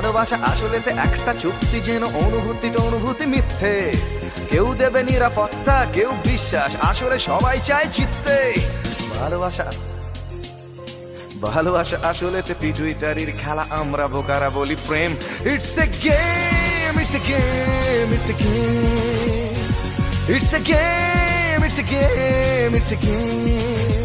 ভালোবাসা আসলেতে একটা চুক্তি যেন অনুভূতিটা অনুভূতি মিথ্যে। কেউ দেবে নিরাপত্তা, কেউ বিশ্বাস, আসলে সবাই চায় চিত্তে ভালোবাসা ভালোবাসা আসলেতে পিটুইটারির খেলা আমরা বোকারা বলি প্রেম। It's a game it's a game it's a game it's a game it's a game it's a game